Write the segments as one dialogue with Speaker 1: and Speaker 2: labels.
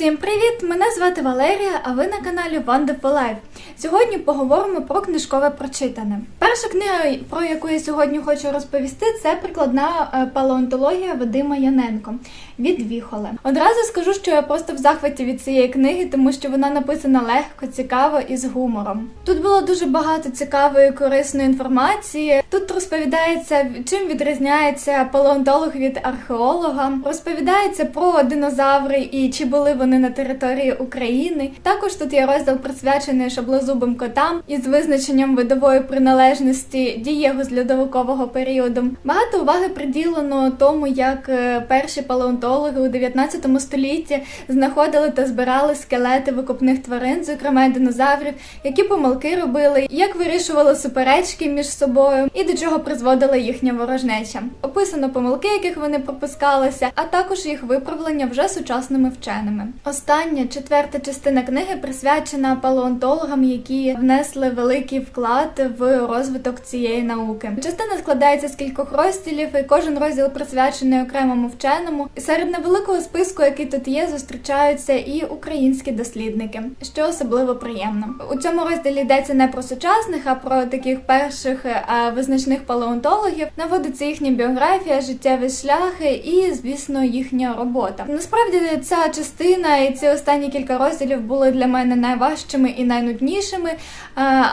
Speaker 1: Всім привіт! Мене звати Валерія, а ви на каналі Wonderful Life. Сьогодні поговоримо про книжкове прочитане. Перша книга, про яку я сьогодні хочу розповісти, це прикладна е, палеонтологія Вадима Яненко від Віхоле. Одразу скажу, що я просто в захваті від цієї книги, тому що вона написана легко, цікаво і з гумором. Тут було дуже багато цікавої корисної інформації. Тут розповідається, чим відрізняється палеонтолог від археолога. Розповідається про динозаври і чи були вони на території України. Також тут є розділ присвячений шаблозубим котам із визначенням видової приналежності дієго з льодовикового періоду. Багато уваги приділено тому, як е, перші палеонтологи у 19 столітті знаходили та збирали скелети викопних тварин, зокрема динозаврів, які помилки робили, як вирішували суперечки між собою і до чого призводила їхня ворожнеча. Описано помилки, яких вони пропускалися, а також їх виправлення вже сучасними вченими. Остання четверта частина книги присвячена палеонтологам, які внесли великий вклад в розвиток цієї науки. Частина складається з кількох розділів, і кожен розділ присвячений окремому вченому. І серед невеликого списку, який тут є, зустрічаються і українські дослідники, що особливо приємно. У цьому розділі йдеться не про сучасних, а про таких перших е, визначних палеонтологів. Наводиться їхня біографія, життєві шляхи і, звісно, їхня робота. Насправді ця частина і ці останні кілька розділів були для мене найважчими і найнуднішими, е,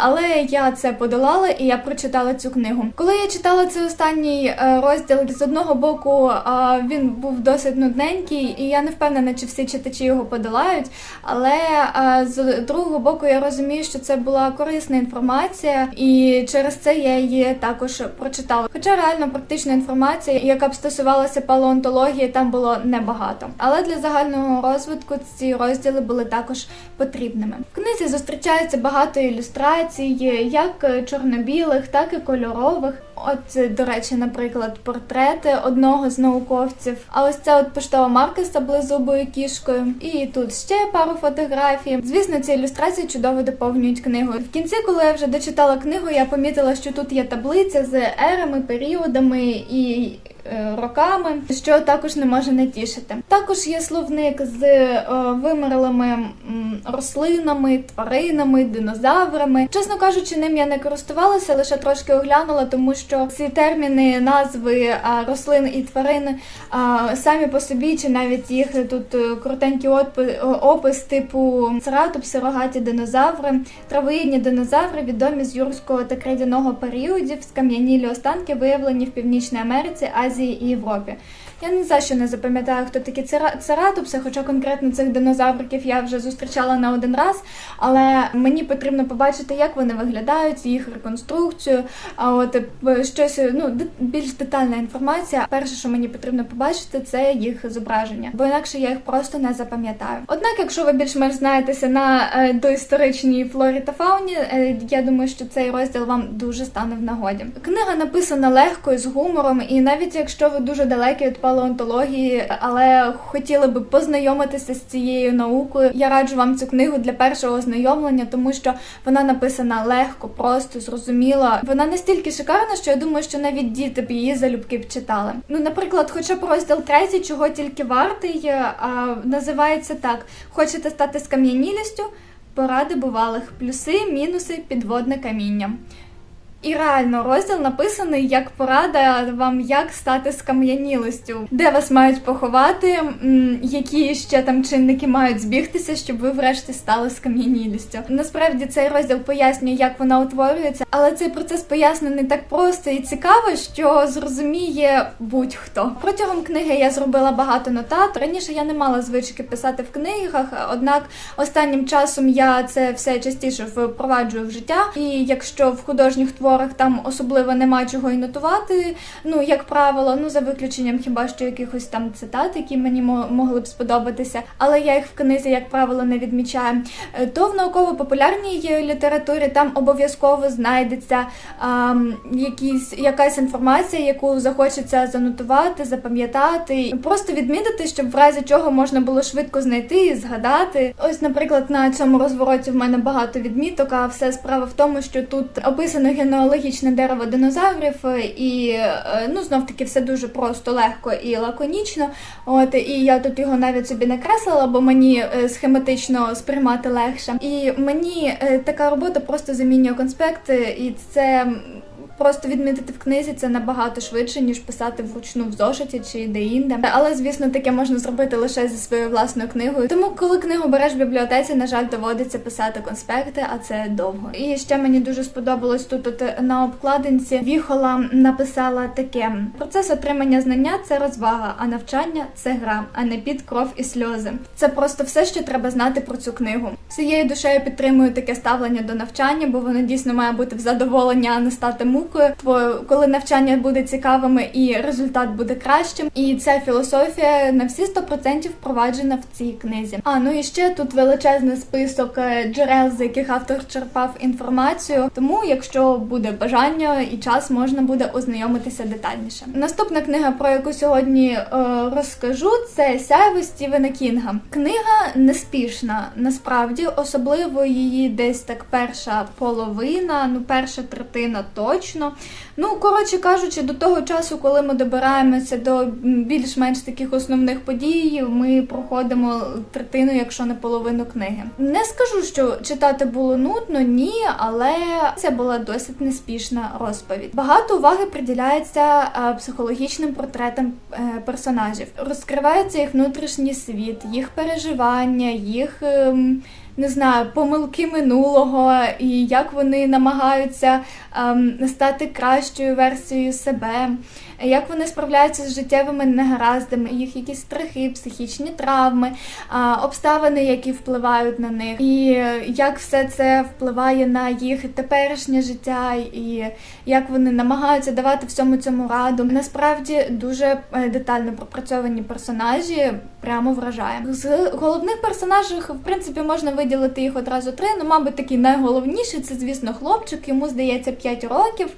Speaker 1: але я це подолала і я прочитала цю книгу. Коли я читала цей останній е, розділ, з одного боку е, він був досить нудненький, і я не впевнена, чи всі читачі його подолають. Але з другого боку я розумію, що це була корисна інформація, і через це я її також прочитала. Хоча реально практична інформація, яка б стосувалася палеонтології, там було небагато. Але для загального розвитку ці розділи були також потрібними. В книзі зустрічається багато ілюстрацій, як чорно-білих, так і кольорових. От, до речі, наприклад, портрети одного з науковців. А ось це от поштова марка з саблезубою кішкою. І тут ще пару фотографій. Звісно, ці ілюстрації чудово доповнюють книгу. В кінці, коли я вже дочитала книгу, я помітила, що тут є таблиця з ерами, періодами і роками, що також не може не тішити. Також є словник з е, вимерлими рослинами, тваринами, динозаврами. Чесно кажучи, ним я не користувалася, лише трошки оглянула, тому що ці терміни, назви рослин і тварин самі по собі, чи навіть їх тут е, коротенький опис типу цератопси, рогаті динозаври, травоїдні динозаври, відомі з юрського та кредяного періодів, скам'янілі останки виявлені в Північній Америці, Азії. Азії і Європі. Я ні за що не запам'ятаю, хто такі цератопси, хоча конкретно цих динозавриків я вже зустрічала не один раз. Але мені потрібно побачити, як вони виглядають, їх реконструкцію. А от е, щось ну більш детальна інформація. Перше, що мені потрібно побачити, це їх зображення, бо інакше я їх просто не запам'ятаю. Однак, якщо ви більш-менш знаєтеся на е, доісторичній флорі та фауні, е, я думаю, що цей розділ вам дуже стане в нагоді. Книга написана легко і з гумором, і навіть якщо ви дуже далекі від палеонтології, але хотіли би познайомитися з цією наукою. Я раджу вам цю книгу для першого ознайомлення, тому що вона написана легко, просто зрозуміло. Вона настільки шикарна, що я думаю, що навіть діти б її залюбки б читали. Ну, наприклад, хоча б розділ третій, чого тільки вартий, а, називається так: хочете стати скам'янілістю? Поради бувалих, плюси, мінуси, підводне каміння. І реально розділ написаний як порада вам, як стати скам'янілостю, де вас мають поховати, які ще там чинники мають збігтися, щоб ви врешті стали скам'янілістю. Насправді цей розділ пояснює, як вона утворюється, але цей процес пояснений так просто і цікаво, що зрозуміє будь-хто. Протягом книги я зробила багато нотат. Раніше я не мала звички писати в книгах, однак останнім часом я це все частіше впроваджую в життя. І якщо в художніх творах творах там особливо нема чого і нотувати. Ну, як правило, ну за виключенням хіба що якихось там цитат, які мені могли б сподобатися, але я їх в книзі, як правило, не відмічаю. Е, то в науково-популярній літературі там обов'язково знайдеться а, якісь, якась інформація, яку захочеться занотувати, запам'ятати, просто відмітити, щоб в разі чого можна було швидко знайти і згадати. Ось, наприклад, на цьому розвороті в мене багато відміток, а все справа в тому, що тут описано гено хронологічне дерево динозаврів, е, і е, ну знов таки все дуже просто, легко і лаконічно. От і я тут його навіть собі накреслила, бо мені е, схематично сприймати легше. І мені така робота просто замінює конспект, і це. Просто відмітити в книзі це набагато швидше, ніж писати вручну в зошиті чи де-інде. Але, звісно, таке можна зробити лише зі своєю власною книгою. Тому, коли книгу береш в бібліотеці, на жаль, доводиться писати конспекти, а це довго. І ще мені дуже сподобалось тут от на обкладинці. Віхола написала таке: процес отримання знання це розвага, а навчання це гра, а не під кров і сльози. Це просто все, що треба знати про цю книгу. Всією душею підтримую таке ставлення до навчання, бо воно дійсно має бути в задоволення, а не стати мукою. Бо коли навчання буде цікавими і результат буде кращим, і ця філософія на всі 100% впроваджена в цій книзі. А ну і ще тут величезний список е, джерел, з яких автор черпав інформацію. Тому, якщо буде бажання і час, можна буде ознайомитися детальніше. Наступна книга, про яку сьогодні е, розкажу, це Сяйво Стівена Кінга. Книга неспішна, насправді, особливо її десь так перша половина, ну перша третина точно. Ну, коротше кажучи, до того часу, коли ми добираємося до більш-менш таких основних подій, ми проходимо третину, якщо не половину книги. Не скажу, що читати було нудно, ні, але це була досить неспішна розповідь. Багато уваги приділяється е, психологічним портретам е, персонажів. Розкривається їх внутрішній світ, їх переживання, їх. Не знаю, помилки минулого і як вони намагаються ем, стати кращою версією себе, як вони справляються з життєвими негараздами, їх якісь страхи, психічні травми, обставини, які впливають на них, і е, як все це впливає на їх теперішнє життя, і як вони намагаються давати всьому цьому раду. Насправді дуже е, детально пропрацьовані персонажі, прямо вражає. З головних персонажів, в принципі, можна виділити їх одразу три. Ну, мабуть, такий найголовніший це, звісно, хлопчик. Йому здається 5 років,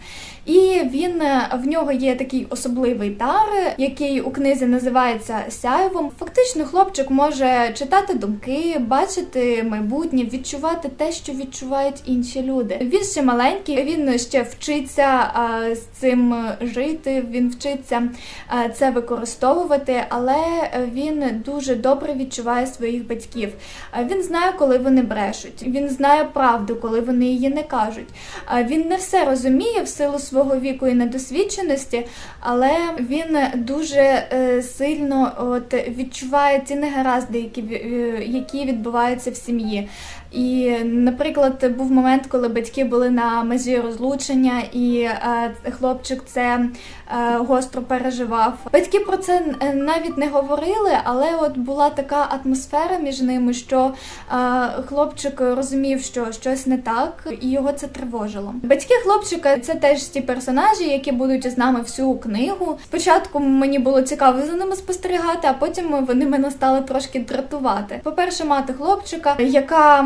Speaker 1: і він е, в нього є такий особливий дар, який у книзі називається сяйвом. Фактично, хлопчик може читати думки, бачити майбутнє, відчувати те, що відчувають інші люди. Він ще маленький, він ще вчиться а, з цим жити. Він вчиться а, це використовувати, але він дуже добре відчуває своїх батьків. Він знає, коли вони брешуть. Він знає правду, коли вони її не кажуть. Він не все розуміє в силу свого віку і недосвідченості, але він дуже е, сильно от, відчуває ті негаразди, які, е, які відбуваються в сім'ї. І, наприклад, був момент, коли батьки були на межі розлучення, і е, хлопчик це е, гостро переживав. Батьки про це е, навіть не говорили, але от була така атмосфера між ними, що е, хлопчик розумів, що щось не так, і його це тривожило. Батьки хлопчика це теж ті персонажі, які будуть з нами всю книгу. Спочатку мені було цікаво за ними спостерігати, а потім вони мене стали трошки дратувати. По-перше, мати хлопчика, яка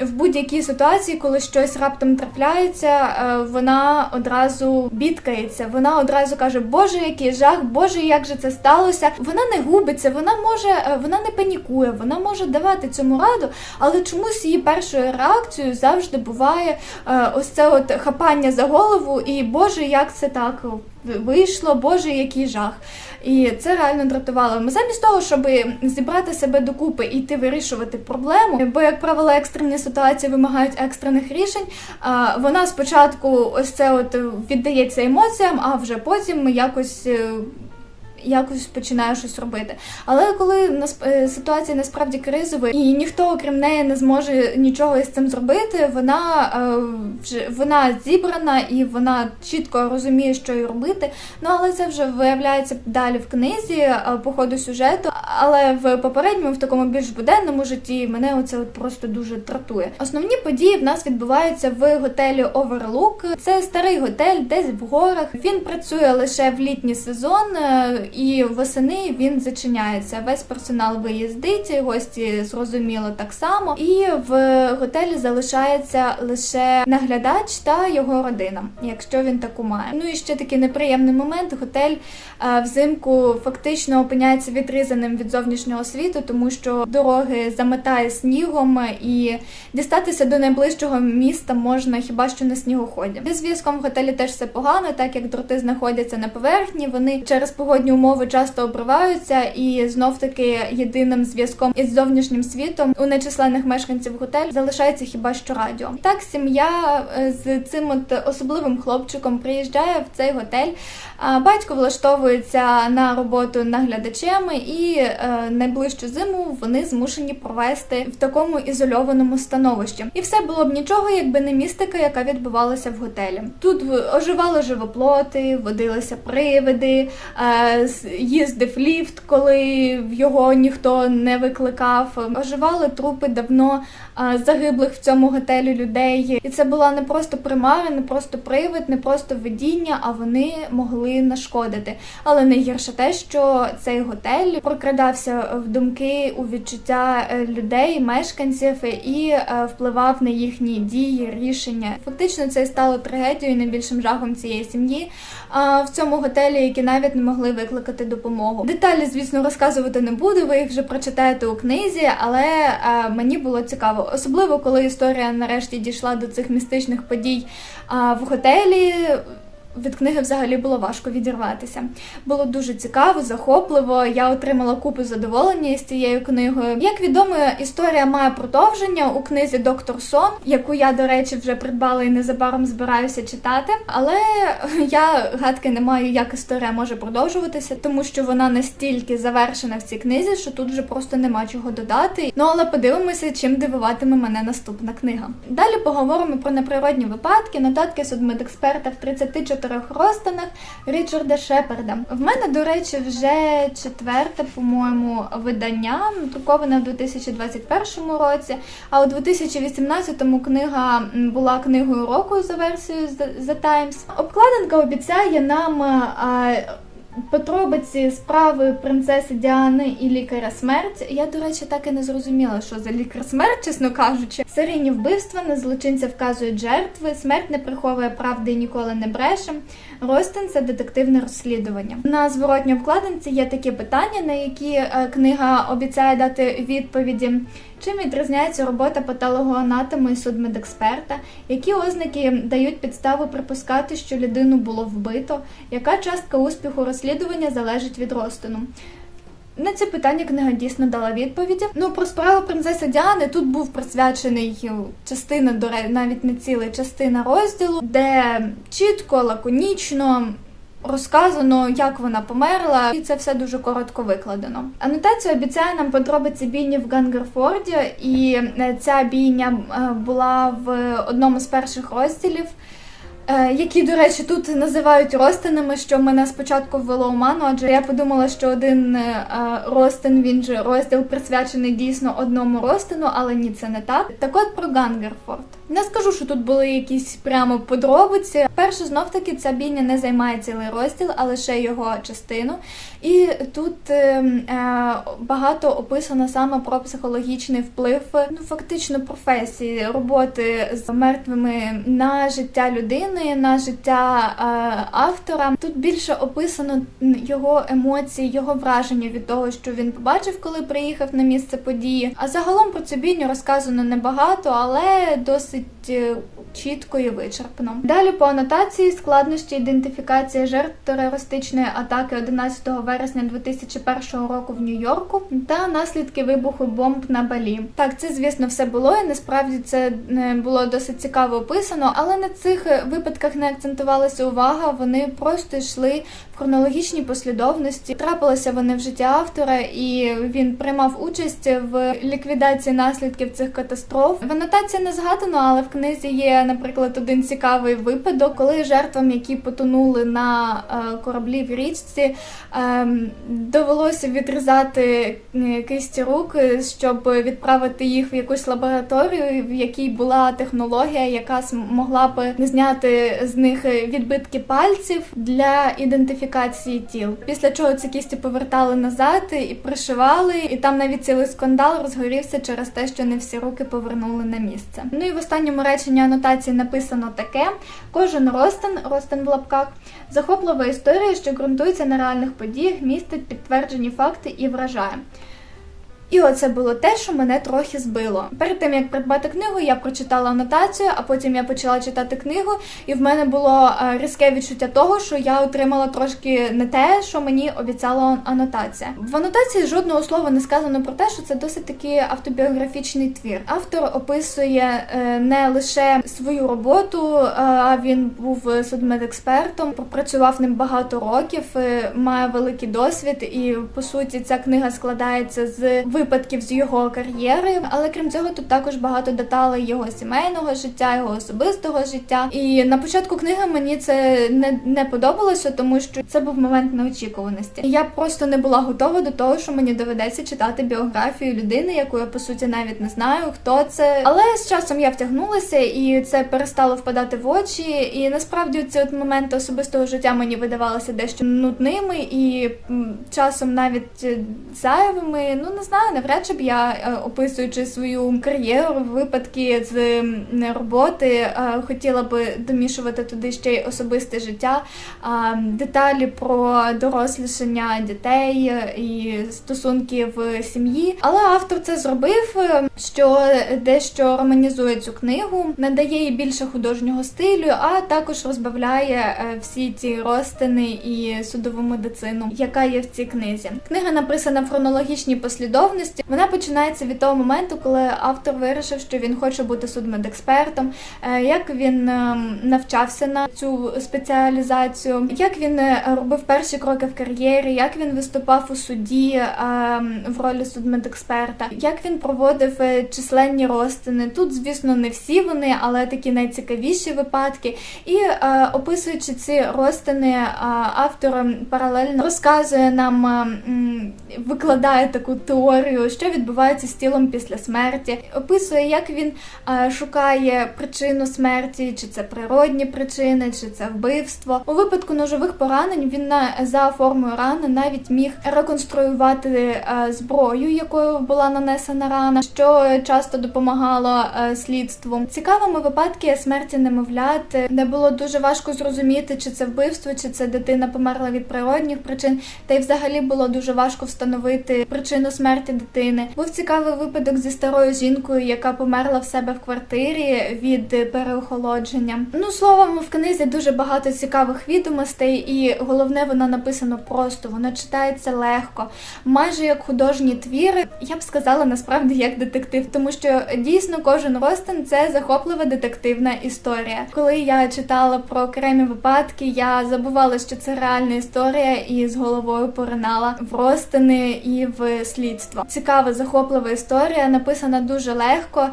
Speaker 1: в будь-якій ситуації, коли щось раптом трапляється, е, вона одразу бідкається. Вона одразу каже: Боже, який жах, Боже, як же це сталося. Вона не губиться, вона може, е, вона не панікує, вона може давати цьому раду, але чомусь її першою реакцією завжди буває е, ось це от хапання за голову, і Боже, як це так вийшло, Боже, який жах. І це реально дратувало. Ми замість того, щоб зібрати себе докупи і йти вирішувати проблему, бо, як правило, екстрені ситуації вимагають екстрених рішень. Вона спочатку ось це от віддається емоціям, а вже потім якось. Якось починає щось робити. Але коли е, ситуація насправді кризова і ніхто окрім неї не зможе нічого із цим зробити, вона е, вона зібрана і вона чітко розуміє, що їй робити. Ну але це вже виявляється далі в книзі е, по ходу сюжету. Але в попередньому, в такому більш буденному житті, мене оце от просто дуже дратує. Основні події в нас відбуваються в готелі Overlook. Це старий готель, десь в горах. Він працює лише в літній сезон, і восени він зачиняється. Весь персонал виїздить, гості зрозуміло так само. І в готелі залишається лише наглядач та його родина, якщо він таку має. Ну і ще такий неприємний момент. Готель е, взимку фактично опиняється відрізаним від зовнішнього світу, тому що дороги заметає снігом і дістатися до найближчого міста можна хіба що на снігоході. Зв'язком в готелі теж все погано, так як дроти знаходяться на поверхні. Вони через погодні умови часто обриваються, і знов таки єдиним зв'язком із зовнішнім світом у нечисленних мешканців готель залишається хіба що радіо. Так, сім'я е, з цим от особливим хлопчиком приїжджає в цей готель. Батько влаштовується на роботу наглядачем, і е, найближчу зиму вони змушені провести в такому ізольованому становищі. І все було б нічого, якби не містика, яка відбувалася в готелі. Тут оживали живоплоти, водилися привиди, е, їздив ліфт, коли його ніхто не викликав. Оживали трупи давно е, загиблих в цьому готелі людей. І це була не просто примара, не просто привид, не просто видіння, а вони могли нашкодити. Але найгірше те, що цей готель прокрадався в думки у відчуття е, людей, мешканців і е, впливав на їхні дії, рішення. Фактично, це стало трагедією, найбільшим жахом цієї сім'ї. В цьому готелі, які навіть не могли викликати допомогу. Деталі, звісно, розказувати не буду. Ви їх вже прочитаєте у книзі, але е, мені було цікаво, особливо коли історія нарешті дійшла до цих містичних подій в готелі. Від книги взагалі було важко відірватися. Було дуже цікаво, захопливо. Я отримала купу задоволення з цією книгою. Як відомо, історія має продовження у книзі Доктор Сон, яку я, до речі, вже придбала і незабаром збираюся читати. Але я гадки не маю, як історія може продовжуватися, тому що вона настільки завершена в цій книзі, що тут вже просто нема чого додати. Ну але подивимося, чим дивуватиме мене наступна книга. Далі поговоримо про неприродні випадки, нотатки судмедексперта в 34 розтинах Річарда Шепарда. В мене, до речі, вже четверте, по-моєму, видання, друковане в 2021 році. А у 2018-му книга була книгою року за версією The Times. Обкладинка обіцяє нам. Подробиці справи принцеси Діани і лікаря смерть. Я, до речі, так і не зрозуміла, що за лікар смерть, чесно кажучи. Серійні вбивства на злочинця вказують жертви, смерть не приховує правди і ніколи не бреше. Ростин це детективне розслідування. На зворотній обкладинці є такі питання, на які е, книга обіцяє дати відповіді. Чим відрізняється робота патологоанатома і судмедексперта? Які ознаки дають підставу припускати, що людину було вбито? Яка частка успіху розслідування залежить від розтину? На ці питання книга дійсно дала відповіді. Ну про справу принцеси Діани тут був присвячений е, частина до навіть не ціла частина розділу, де чітко, лаконічно. Розказано, як вона померла, і це все дуже коротко викладено. Анотація обіцяє нам подробиці бійні в Гангерфорді, і е, ця бійня е, була в одному з перших розділів. Е, які, до речі, тут називають розтинами, що мене спочатку ввело в ману, адже я подумала, що один ростин розтин, він же розділ присвячений дійсно одному розтину, але ні, це не так. Так от про Гангерфорд. Не скажу, що тут були якісь прямо подробиці. Перше, знов таки, ця бійня не займає цілий розділ, а лише його частину. І тут е, е, багато описано саме про психологічний вплив, ну фактично професії роботи з мертвими на життя людини, на життя е, автора. Тут більше описано його емоції, його враження від того, що він побачив, коли приїхав на місце події. А загалом про цю бійню розказано небагато, але досить е, чітко і вичерпно. Далі по анотації складнощі ідентифікації жертв терористичної атаки 11 вересня 2001 року в Нью-Йорку та наслідки вибуху бомб на Балі. Так, це звісно все було, і насправді це е, було досить цікаво описано, але на цих е, випадках не акцентувалася увага. Вони просто йшли в хронологічній послідовності. Трапилися вони в житті автора, і він приймав участь в ліквідації наслідків цих катастроф. В анотації не згадано, але в книзі є наприклад, один цікавий випадок, коли жертвам, які потонули на е, кораблі в річці, ем, довелося відрізати кисті рук, щоб відправити їх в якусь лабораторію, в якій була технологія, яка могла б зняти з них відбитки пальців для ідентифікації тіл. Після чого ці кісті повертали назад і пришивали, і там навіть цілий скандал розгорівся через те, що не всі руки повернули на місце. Ну і в останньому реченні анотації написано таке: кожен ростен, ростен в лапках, захоплива історія, що ґрунтується на реальних подіях, містить підтверджені факти і вражає. І оце було те, що мене трохи збило. Перед тим як придбати книгу, я прочитала анотацію, а потім я почала читати книгу, і в мене було е, різке відчуття того, що я отримала трошки не те, що мені обіцяла анотація. В анотації жодного слова не сказано про те, що це досить таки автобіографічний твір. Автор описує е, не лише свою роботу, е, а він був судмедекспертом, пропрацював ним багато років, має великий досвід, і по суті ця книга складається з випадків з його кар'єри. Але крім цього, тут також багато деталей його сімейного життя, його особистого життя. І на початку книги мені це не, не подобалося, тому що це був момент неочікуваності. Я просто не була готова до того, що мені доведеться читати біографію людини, яку я по суті навіть не знаю, хто це. Але з часом я втягнулася, і це перестало впадати в очі. І насправді ці от моменти особистого життя мені видавалися дещо нудними і часом навіть е, зайвими. Ну не знаю, навряд чи б я, е, описуючи свою кар'єру, випадки з роботи, е, хотіла би домішувати туди ще й особисте життя, деталі про дорослішання дітей е, і стосунки в сім'ї. Але автор це зробив, що дещо романізує цю книгу, надає їй більше художнього стилю, а також розбавляє всі ті розтини і судову медицину, яка є в цій книзі. Книга написана в хронологічній послідовності. Вона починається від того моменту, коли автор вирішив, що він хоче бути судмедекспертом, е, як він ем, навчався на цю спеціалізацію, як він е, робив перші кроки в кар'єрі, як він виступав у суді в ролі судмедексперта, як він проводив е, численні розтини. Тут, звісно, не всі вони, але такі найцікавіші випадки. І е, описуючи ці розтини, е, автор паралельно розказує нам, е, викладає таку теорію, що відбувається з тілом після смерті, описує, як він е, шукає причину смерті, чи це природні причини, чи це вбивство. У випадку ножових поранень він на за формою рани навіть міг реконструювати е, зброю, якою була нанесена рана, що часто допомагало е, слідству. Цікавими випадки смерті немовлят, е, де було дуже важко зрозуміти, чи це вбивство, чи це дитина померла від природних причин, та й взагалі було дуже важко встановити причину смерті дитини. Був цікавий випадок зі старою жінкою, яка померла в себе в квартирі від переохолодження. Ну словом, в книзі дуже багато цікавих відомостей, і головне, воно написано просто, воно читається легко, майже як художні твіри. Я б сказала насправді як детектив, тому що дійсно кожен розтин це захоплива детективна історія. Коли я читала про окремі випадки, я забувала, що це реальна історія, і з головою поринала в розтини і в слідство. Цікава, захоплива історія, написана дуже легко,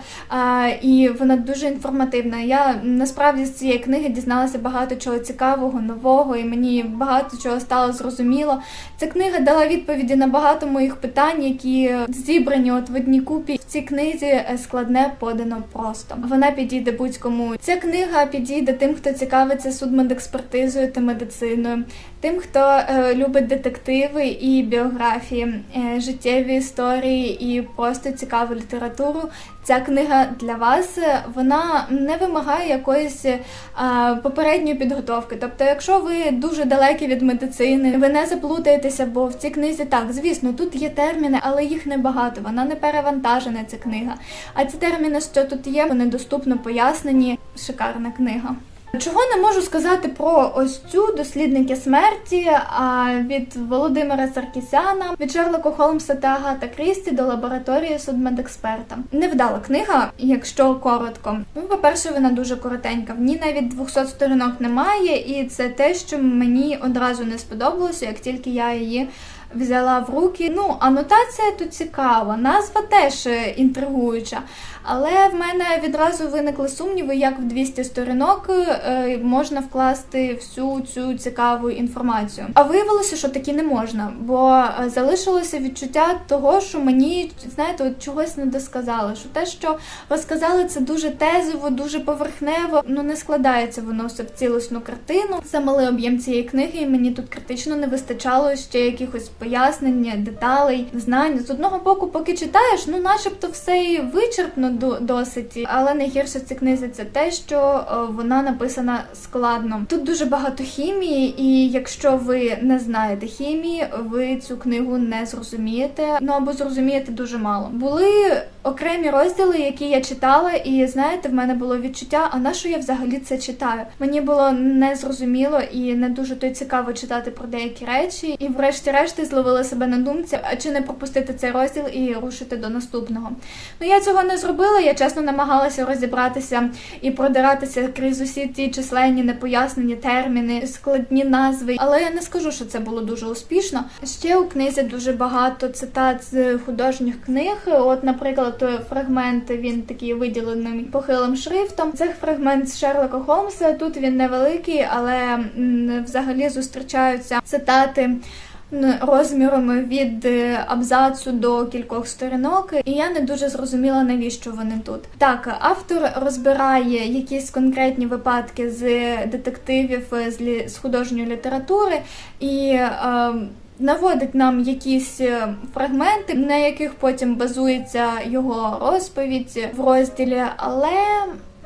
Speaker 1: і вона дуже інформативна. Я насправді з цієї книги дізналася багато чого цікавого, нового, і мені багато чого стало зрозуміло. Ця книга дала відповіді на багато моїх питань, які зібрані от в одній купі. В цій книзі е, складне подано просто. Вона підійде будь-кому. Ця книга підійде тим, хто цікавиться судмедекспертизою та медициною, тим, хто е, любить детективи і біографії, е, життєві історії і просто цікаву літературу. Ця книга для вас вона не вимагає якоїсь е, попередньої підготовки. Тобто, якщо ви дуже далекі від медицини, ви не заплутаєтеся, бо в цій книзі так, звісно, тут є терміни, але їх небагато. Вона не перевантажена ця книга. А ці терміни, що тут є, вони доступно пояснені. Шикарна книга. Чого не можу сказати про ось цю дослідники смерті а, від Володимира Саркісяна, від Шерлока Холмса та Агата Крісті до лабораторії судмедексперта. Невдала книга, якщо коротко. Ну, по-перше, вона дуже коротенька. В ній навіть 200 сторінок немає, і це те, що мені одразу не сподобалося, як тільки я її взяла в руки. Ну, анотація тут цікава, назва теж е, інтригуюча. Але в мене відразу виникли сумніви, як в 200 сторінок е, можна вкласти всю цю цікаву інформацію. А виявилося, що таки не можна, бо е, залишилося відчуття того, що мені знаєте, от чогось не досказали. Що те, що розказали, це дуже тезово, дуже поверхнево. Ну не складається воно все в цілісну картину. Це малий об'єм цієї книги, і мені тут критично не вистачало ще якихось пояснень, деталей, знань. З одного боку, поки читаєш, ну начебто все і вичерпно досить. Але найгірше в цій книзі це те, що е, вона написана складно. Тут дуже багато хімії, і якщо ви не знаєте хімії, ви цю книгу не зрозумієте. Ну або зрозумієте дуже мало. Були окремі розділи, які я читала, і знаєте, в мене було відчуття, а на що я взагалі це читаю? Мені було незрозуміло і не дуже то цікаво читати про деякі речі. І врешті-решт зловила себе на думці, а чи не пропустити цей розділ і рушити до наступного. Ну я цього не зробила. Я чесно намагалася розібратися і продиратися крізь усі ті численні непояснені терміни, складні назви. Але я не скажу, що це було дуже успішно. Ще у книзі дуже багато цитат з художніх книг. От, наприклад, той фрагмент він такий виділений похилим шрифтом. Це фрагмент з Шерлока Холмса. Тут він невеликий, але взагалі зустрічаються цитати м, розміром від е, абзацу до кількох сторінок, і я не дуже зрозуміла, навіщо вони тут. Так, автор розбирає якісь конкретні випадки з детективів е, з художньої літератури і. Е, Наводить нам якісь е, фрагменти, на яких потім базується його розповідь в розділі, але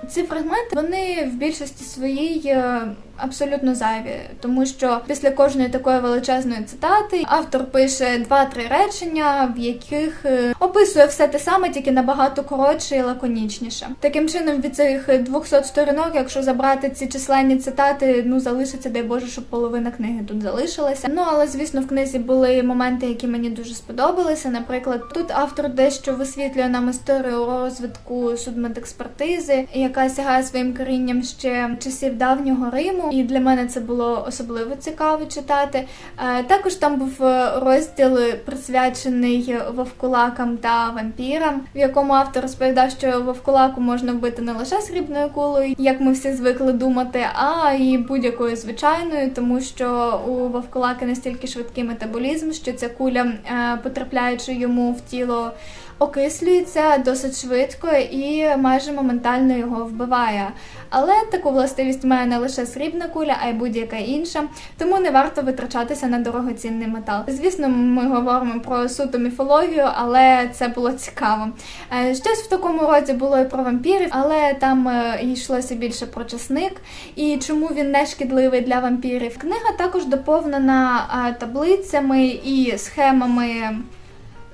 Speaker 1: ці фрагменти вони в більшості своїй е, абсолютно зайві, тому що після кожної такої величезної цитати автор пише два-три речення, в яких е, описує все те саме, тільки набагато коротше і лаконічніше. Таким чином, від цих 200 сторінок, якщо забрати ці численні цитати, ну залишиться, дай Боже, щоб половина книги тут залишилася. Ну але звісно, в книзі були моменти, які мені дуже сподобалися. Наприклад, тут автор дещо висвітлює нам історію розвитку судмедекспертизи, яка сягає своїм корінням ще часів давнього Риму. І для мене це було особливо цікаво читати. Е, Також там був е, розділ присвячений вовкулакам та вампірам, в якому автор розповідав, що вовкулаку можна вбити не лише срібною кулею, як ми всі звикли думати, а і будь-якою звичайною, тому що у вовкулаки настільки швидкий метаболізм, що ця куля, е, потрапляючи йому в тіло, окислюється досить швидко і майже моментально його вбиває. Але таку властивість має не лише срібна куля, а й будь-яка інша, тому не варто витрачатися на дорогоцінний метал. Звісно, ми говоримо про суто міфологію, але це було цікаво. Е, Щось в такому роді було і про вампірів, але там е, йшлося більше про часник і чому він не шкідливий для вампірів. Книга також доповнена е, таблицями і схемами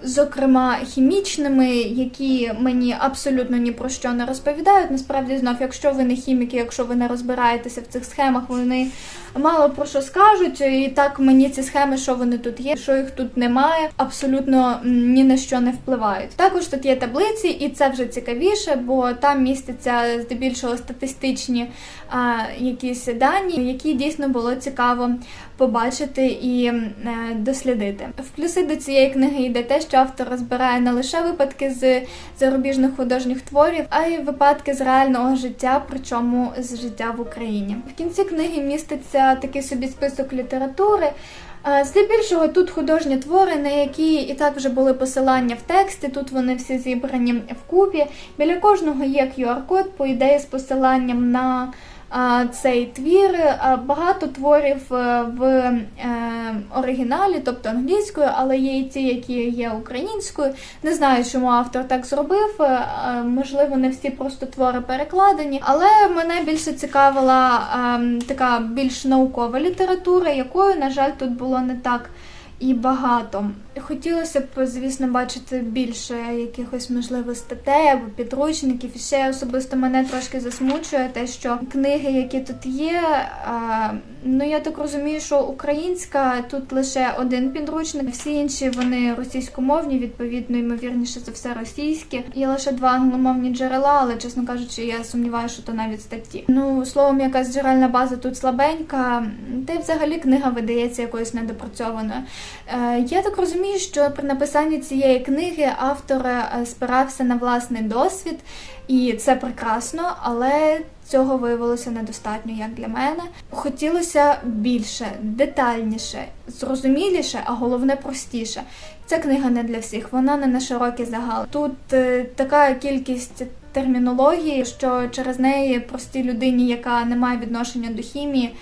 Speaker 1: зокрема хімічними, які мені абсолютно ні про що не розповідають. Насправді, знов, якщо ви не хіміки, якщо ви не розбираєтеся в цих схемах, вони мало про що скажуть. І так мені ці схеми, що вони тут є, що їх тут немає, абсолютно ні на що не впливають. Також тут є таблиці, і це вже цікавіше, бо там містяться здебільшого статистичні а, якісь дані, які дійсно було цікаво побачити і е, дослідити. В плюси до цієї книги йде те, що автор розбирає не лише випадки з зарубіжних художніх творів, а й випадки з реального життя, причому з життя в Україні. В кінці книги міститься такий собі список літератури. Е, Здебільшого тут художні твори, на які і так вже були посилання в тексті. Тут вони всі зібрані вкупі. Біля кожного є QR-код, по ідеї з посиланням на цей твір. Багато творів е, в е, оригіналі, тобто англійською, але є і ті, які є українською. Не знаю, чому автор так зробив. е, е, Можливо, не всі просто твори перекладені, але мене більше цікавила е, така більш наукова література, якою, на жаль, тут було не так. І багато. Хотілося б, звісно, бачити більше якихось можливо статей або підручників. І ще особисто мене трошки засмучує те, що книги, які тут є, Ну я так розумію, що українська тут лише один підручник, всі інші вони російськомовні, відповідно, ймовірніше за все російські. Є лише два англомовні джерела, але чесно кажучи, я сумніваюся, що то навіть статті. Ну словом, якась джерельна база тут слабенька, та й взагалі книга видається якоюсь недопрацьованою. Е, я так розумію, що при написанні цієї книги автор е, спирався на власний досвід, і це прекрасно, але цього виявилося недостатньо, як для мене. Хотілося більше, детальніше, зрозуміліше, а головне простіше. Ця книга не для всіх, вона не на широкий загал. Тут е, така кількість термінології, що через неї простій людині, яка не має відношення до хімії,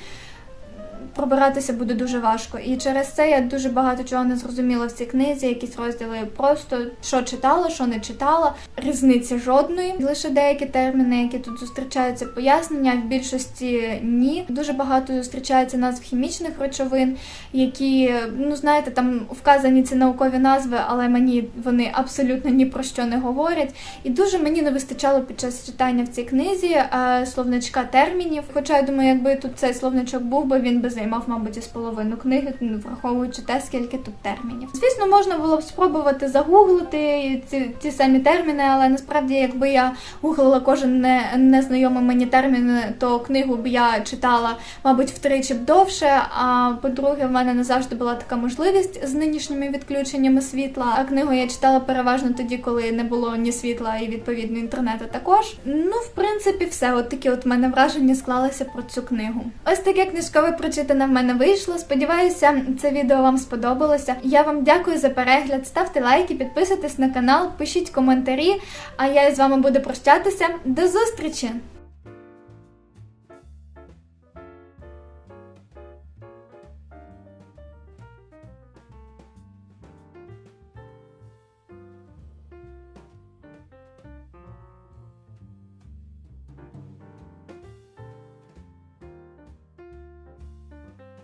Speaker 1: пробиратися буде дуже важко. І через це я дуже багато чого не зрозуміла в цій книзі. Якісь розділи просто що читала, що не читала. Різниці жодної. Лише деякі терміни, які тут зустрічаються, пояснення, в більшості ні. Дуже багато зустрічається назв хімічних речовин, які, ну знаєте, там вказані ці наукові назви, але мені вони абсолютно ні про що не говорять. І дуже мені не вистачало під час читання в цій книзі е, словничка термінів. Хоча я думаю, якби тут цей словничок був би, він би займав, мабуть, із половину книги, враховуючи те, скільки тут термінів. Звісно, можна було б спробувати загуглити ці, ці самі терміни, але насправді, якби я гуглила кожен не, незнайомий мені термін, то книгу б я читала, мабуть, втричі б довше. А по-друге, в мене не завжди була така можливість з нинішніми відключеннями світла. А книгу я читала переважно тоді, коли не було ні світла і відповідно інтернету також. Ну, в принципі, все. От такі от мене враження склалися про цю книгу. Ось таке книжкове прочитане в мене вийшло. Сподіваюся, це відео вам сподобалося. Я вам дякую за перегляд. Ставте лайки, підписуйтесь на канал, пишіть коментарі. А я з вами буду прощатися. До зустрічі!